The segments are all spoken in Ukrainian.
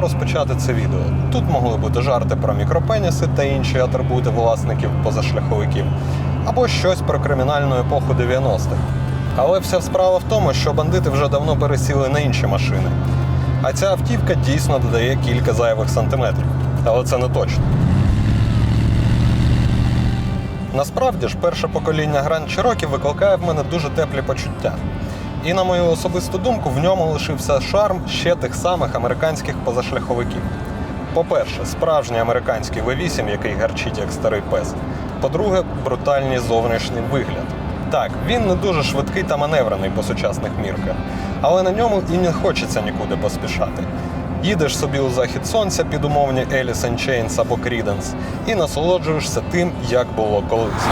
розпочати це відео. Тут могли бути жарти про мікропеніси та інші атрибути власників позашляховиків, або щось про кримінальну епоху 90-х. Але вся справа в тому, що бандити вже давно пересіли на інші машини. А ця автівка дійсно додає кілька зайвих сантиметрів. Але це не точно. Насправді ж, перше покоління Grand Cherokee викликає в мене дуже теплі почуття. І на мою особисту думку, в ньому лишився шарм ще тих самих американських позашляховиків. По-перше, справжній американський V8, який гарчить як старий пес. По-друге, брутальний зовнішній вигляд. Так, він не дуже швидкий та маневрений по сучасних мірках, але на ньому і не хочеться нікуди поспішати. Їдеш собі у захід сонця під умовні Alice in Chains або Creedence і насолоджуєшся тим, як було колись.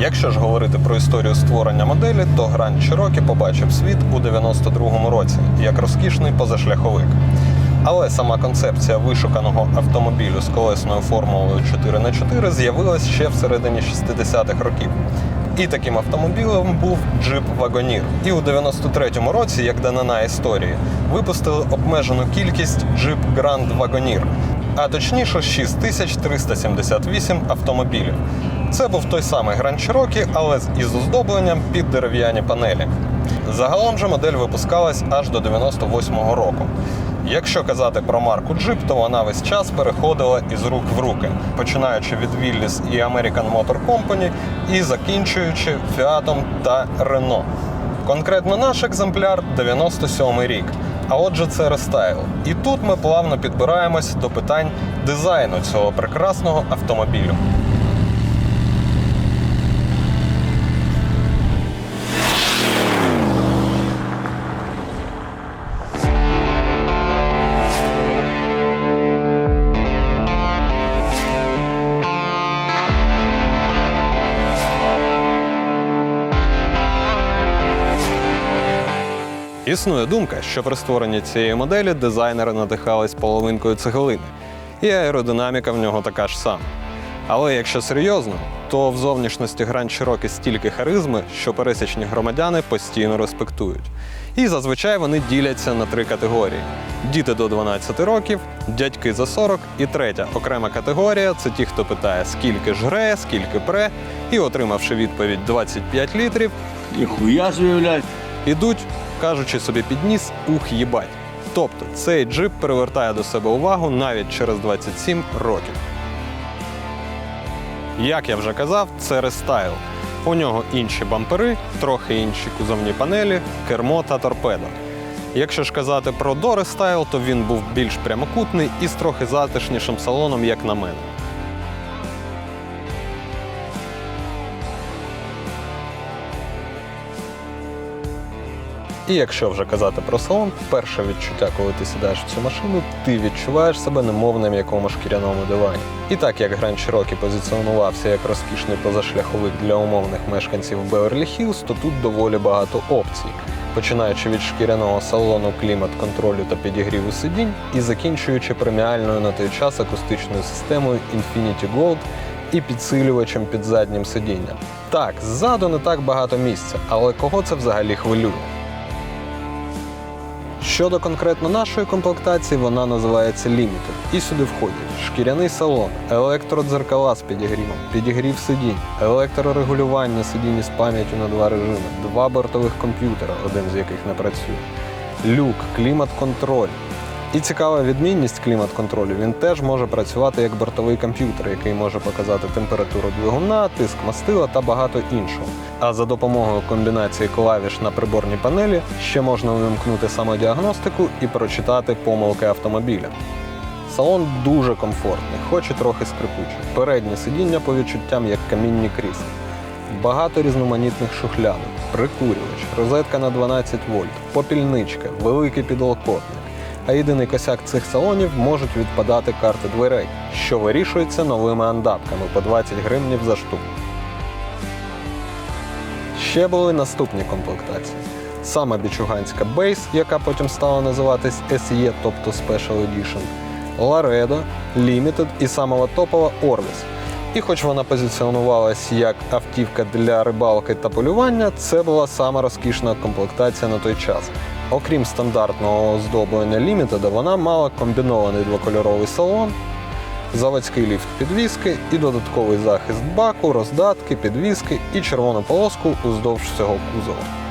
Якщо ж говорити про історію створення моделі, то Grand Cherokee побачив світ у 92-му році як розкішний позашляховик. Але сама концепція вишуканого автомобілю з колесною формулою 4х4 з'явилась ще в середині 60-х років. І таким автомобілем був джип Вагонір. І у 93-му році, як данина історії, випустили обмежену кількість джип Grand Wagoneer, а точніше 6378 автомобілів. Це був той самий Grand Cherokee, але з- із оздобленням під дерев'яні панелі. Загалом же модель випускалась аж до 98-го року. Якщо казати про марку Jeep, то вона весь час переходила із рук в руки, починаючи від Willys і American Motor Company і закінчуючи Fiat та Renault. Конкретно наш екземпляр 97 рік. А отже, це рестайл. І тут ми плавно підбираємось до питань дизайну цього прекрасного автомобілю. Існує думка, що при створенні цієї моделі дизайнери надихались половинкою цеглини, і аеродинаміка в нього така ж сама. Але якщо серйозно, то в зовнішності Grand Cherokee стільки харизми, що пересічні громадяни постійно респектують. І зазвичай вони діляться на три категорії: діти до 12 років, дядьки за 40 і третя окрема категорія це ті, хто питає, скільки ж гре, скільки пре, і отримавши відповідь 25 літрів, Ніхуя собі, блядь. ідуть, кажучи собі під ніс, ух їбать. Тобто цей джип привертає до себе увагу навіть через 27 років. Як я вже казав, це рестайл. У нього інші бампери, трохи інші кузовні панелі, кермо та торпедо. Якщо ж казати про дорестайл, то він був більш прямокутний і з трохи затишнішим салоном, як на мене. І якщо вже казати про салон, перше відчуття, коли ти сідаєш в цю машину, ти відчуваєш себе немов на м'якому шкіряному дивані. І так як Grand Cherokee позиціонувався як розкішний позашляховик для умовних мешканців Беверлі Хілз, то тут доволі багато опцій. Починаючи від шкіряного салону клімат-контролю та підігріву сидінь і закінчуючи преміальною на той час акустичною системою Infinity Gold і підсилювачем під заднім сидінням. Так, ззаду не так багато місця, але кого це взагалі хвилює? Щодо конкретно нашої комплектації, вона називається Limited. І сюди входять шкіряний салон, електродзеркала з підігрівом, підігрів сидінь, електрорегулювання сидінь з пам'яттю на два режими, два бортових комп'ютера, один з яких не працює, люк, клімат-контроль. І цікава відмінність клімат-контролю, він теж може працювати як бортовий комп'ютер, який може показати температуру двигуна, тиск мастила та багато іншого. А за допомогою комбінації клавіш на приборній панелі ще можна увімкнути самодіагностику і прочитати помилки автомобіля. Салон дуже комфортний, хоч і трохи скрипучий. Переднє сидіння по відчуттям як камінні крісла. Багато різноманітних шухлядок, прикурювач, розетка на 12 вольт, попільничка, великий підлокотник. А єдиний косяк цих салонів можуть відпадати карти дверей, що вирішується новими андапками по 20 гривнів за штуку. Ще були наступні комплектації. Саме бічуганська Base, яка потім стала називатись SE, тобто Special Edition, Laredo, Limited і самого топова Orvis. І хоч вона позиціонувалась як автівка для рибалки та полювання, це була сама розкішна комплектація на той час. Окрім стандартного оздоблення Limited, вона мала комбінований двокольоровий салон, заводський ліфт підвіски і додатковий захист баку, роздатки, підвіски і червону полоску уздовж всього кузова.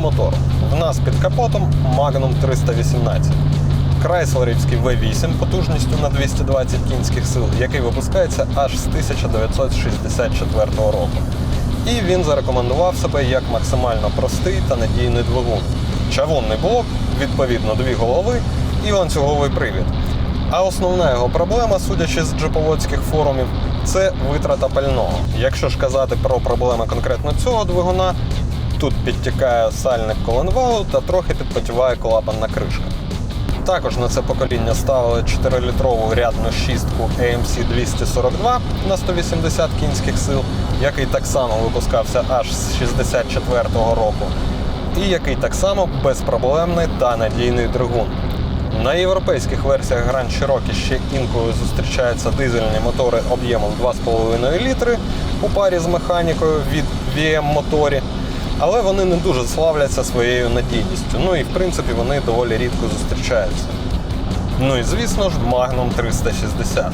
Мотору? В нас під капотом Magnum 318. Крайслерівський V8 потужністю на 220 кінських сил, який випускається аж з 1964 року. І він зарекомендував себе як максимально простий та надійний двигун. Чавунний блок, відповідно, дві голови і ланцюговий привід. А основна його проблема, судячи з джиповодських форумів, це витрата пального. Якщо ж казати про проблеми конкретно цього двигуна, тут підтікає сальник коленвалу та трохи підпотіває клапанна кришка. Також на це покоління ставили 4-літрову рядну шістку AMC 242 на 180 кінських сил, який так само випускався аж з 64-го року, і який так само безпроблемний та надійний двигун. На європейських версіях Grand Cherokee ще інколи зустрічаються дизельні мотори об'ємом 2,5 літри у парі з механікою від VM-моторі, але вони не дуже славляться своєю надійністю. Ну і в принципі вони доволі рідко зустрічаються. Ну і звісно ж Magnum 360.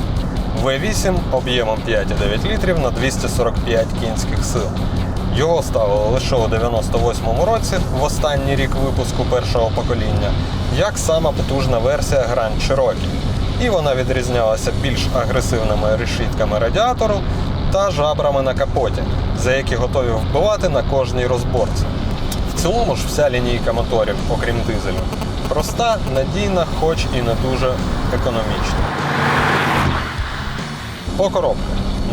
V8 об'ємом 5,9 літрів на 245 кінських сил. Його ставили лише у 98-му році, в останній рік випуску першого покоління, як сама потужна версія Grand Cherokee. І вона відрізнялася більш агресивними решітками радіатору та жабрами на капоті, за які готові вбивати на кожній розборці. В цілому ж вся лінійка моторів, окрім дизелю, проста, надійна, хоч і не дуже економічна. По коробках.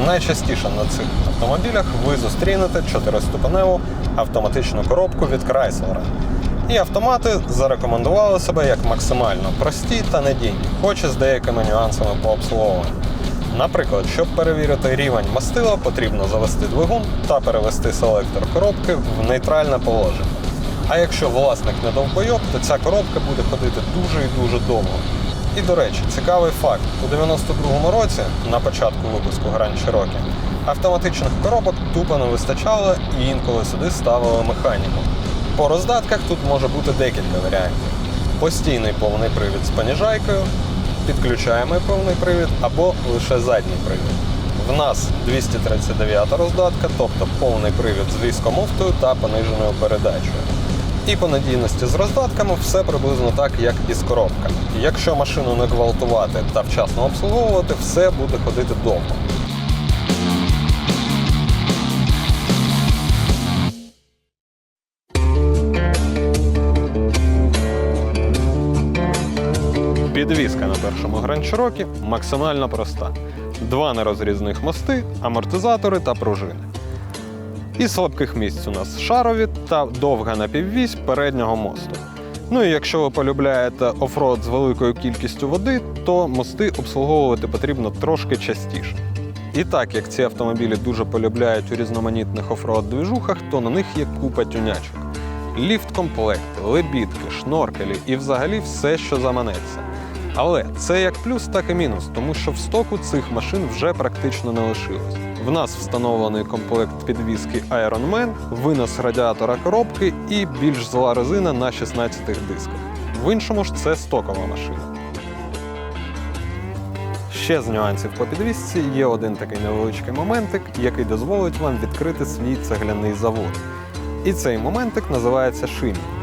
Найчастіше на цих автомобілях ви зустрінете чотириступеневу автоматичну коробку від Chrysler. І автомати зарекомендували себе як максимально прості та надійні, хоч і з деякими нюансами по обслуговуванню. Наприклад, щоб перевірити рівень мастила, потрібно завести двигун та перевести селектор коробки в нейтральне положення. А якщо власник не довбойоб, то ця коробка буде ходити дуже і дуже довго. І до речі, цікавий факт: у 92-му році, на початку випуску Grand Cherokee, автоматичних коробок тупо не вистачало і інколи сюди ставили механіку. По роздатках тут може бути декілька варіантів: постійний повний привід з поніжайкою, підключаємий повний привід або лише задній привід. В нас 239 роздатка, тобто повний привід з військомуфтою та пониженою передачею. І по надійності з роздатками все приблизно так, як і з коробками. Якщо машину не гвалтувати та вчасно обслуговувати, все буде ходити довго. Підвізка на першому Grand максимально проста. Два нерозрізних мости, амортизатори та пружини. Із слабких місць у нас шарові та довга напіввісь переднього мосту. Ну і якщо ви полюбляєте офрод з великою кількістю води, то мости обслуговувати потрібно трошки частіше. І так як ці автомобілі дуже полюбляють у різноманітних офроад-двіжухах, то на них є купа тюнячок. Ліфт-комплекти, лебідки, шноркелі і взагалі все, що заманеться. Але це як плюс, так і мінус, тому що в стоку цих машин вже практично не лишилось. В нас встановлений комплект підвіски Iron Man, винос радіатора коробки і більш зла резина на 16 дисках. В іншому ж це стокова машина. Ще з нюансів по підвісці є один такий невеличкий моментик, який дозволить вам відкрити свій цегляний завод. І цей моментик називається шині.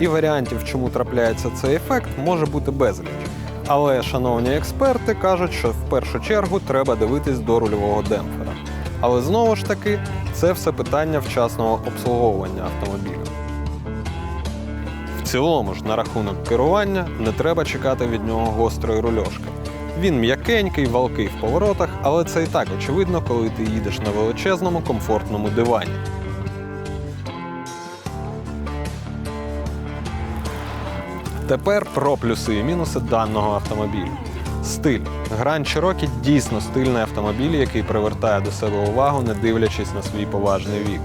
І варіантів, чому трапляється цей ефект, може бути безліч. Але шановні експерти кажуть, що в першу чергу треба дивитись до рульового демпфера. Але знову ж таки, це все питання вчасного обслуговування автомобіля. В цілому ж на рахунок керування не треба чекати від нього гострої рульошки. Він м'якенький, валкий в поворотах, але це і так очевидно, коли ти їдеш на величезному комфортному дивані. Тепер про плюси і мінуси даного автомобілю. Стиль. Гранд Cherokee дійсно стильний автомобіль, який привертає до себе увагу, не дивлячись на свій поважний вік.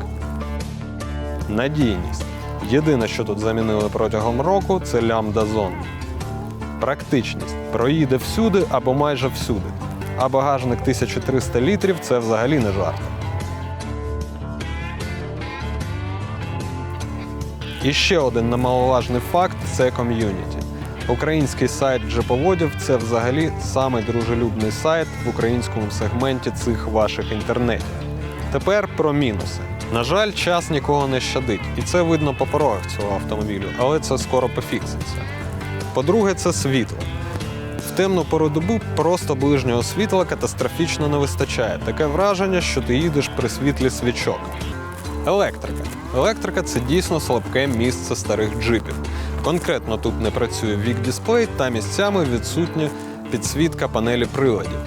Надійність. Єдине, що тут замінили протягом року, це лямбда зон. Практичність. Проїде всюди або майже всюди. А багажник 1300 літрів це взагалі не жарт. І ще один немаловажний факт це ком'юніті. Український сайт джеповодів це взагалі самий дружелюбний сайт в українському сегменті цих ваших інтернетів. Тепер про мінуси. На жаль, час нікого не щадить, і це видно по порогах цього автомобілю, але це скоро пофікситься. По-друге, це світло. В темну пору добу просто ближнього світла катастрофічно не вистачає. Таке враження, що ти їдеш при світлі свічок. Електрика. Електрика це дійсно слабке місце старих джипів. Конкретно тут не працює вік дисплей та місцями відсутня підсвітка панелі приладів.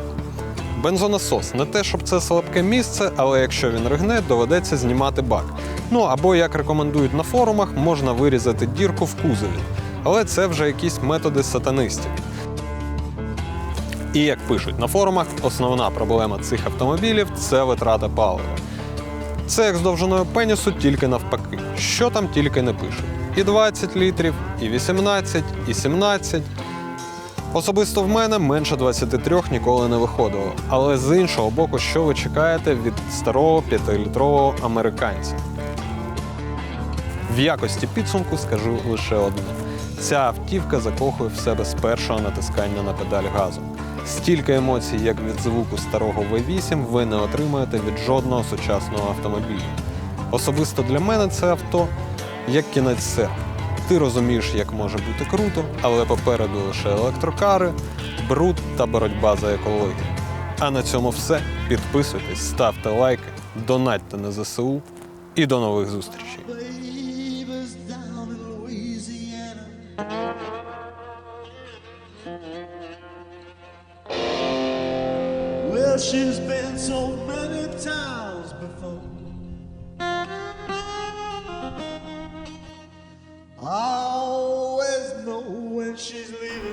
Бензонасос не те, щоб це слабке місце, але якщо він ригне, доведеться знімати бак. Ну або, як рекомендують на форумах, можна вирізати дірку в кузові. Але це вже якісь методи сатанистів. І як пишуть на форумах, основна проблема цих автомобілів це витрата палива. Це як з довжиною пенісу, тільки навпаки. Що там тільки не пишуть. І 20 літрів, і 18, і 17. Особисто в мене менше 23 ніколи не виходило. Але з іншого боку, що ви чекаєте від старого 5-літрового американця? В якості підсумку скажу лише одне: ця автівка закохує в себе з першого натискання на педаль газу. Стільки емоцій, як від звуку старого V8, ви не отримаєте від жодного сучасного автомобіля. Особисто для мене це авто як кінець серу. Ти розумієш, як може бути круто, але попереду лише електрокари, бруд та боротьба за екологію. А на цьому все. Підписуйтесь, ставте лайки, донатьте на ЗСУ і до нових зустрічей. She's been so many times before. I always know when she's leaving.